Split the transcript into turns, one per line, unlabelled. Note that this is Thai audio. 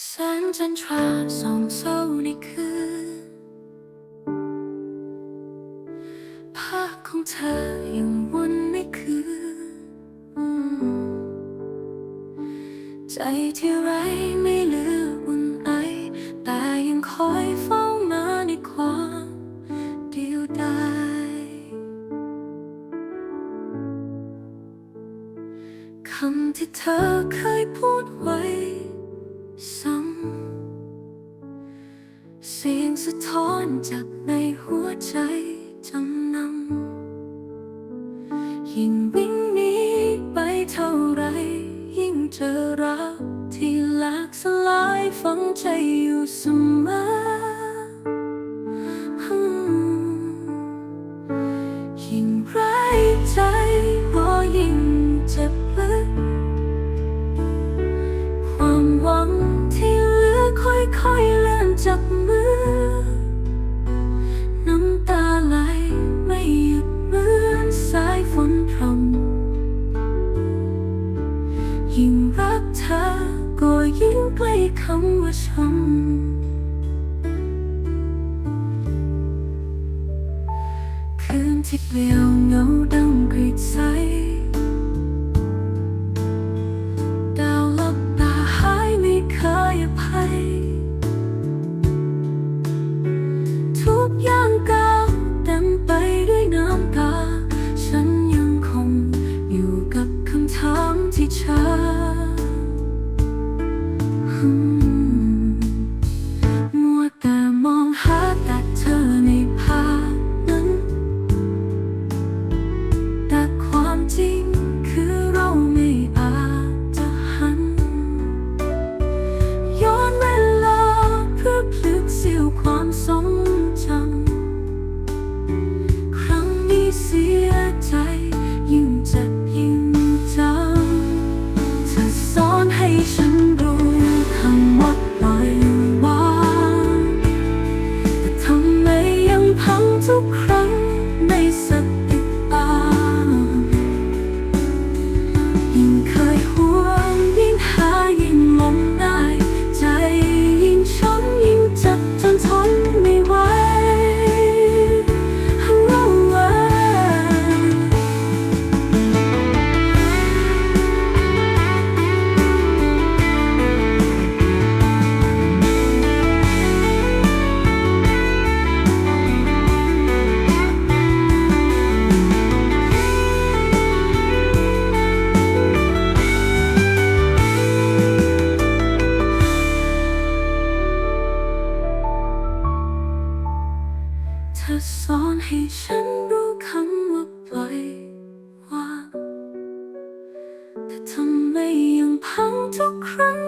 แสงจันทราส่องเศร้าในคืนภาพของเธอยังวนในคืน ใจที่ไร้ไม่เหลืออุ่นไอ แต่ยังคอยเฝ้ามาในความเดียวดายคำที่เธอเคยพูดไว้ ซ้ำเสียงสะท้อนจากในหัวใจจำนำยิ่งวิ่งหนีไปเท่าไรยิ่งเจอรักที่หลกสลายฝังใจอยู่เสมอ ค่อยเลื่อนจากมือ น้ำตาไหลไม่หยุดเหมือนสายฝนพรำยิ่งรักเธอก็ยิ่งใกล้คำว่าช้ำคืนที่เปลี่ยวเหงาดังกรีดใส อนใเธอสอนให้ฉันรู้คำว่าปล่อยวางแต่ทำไมยังพังทุกครั้ง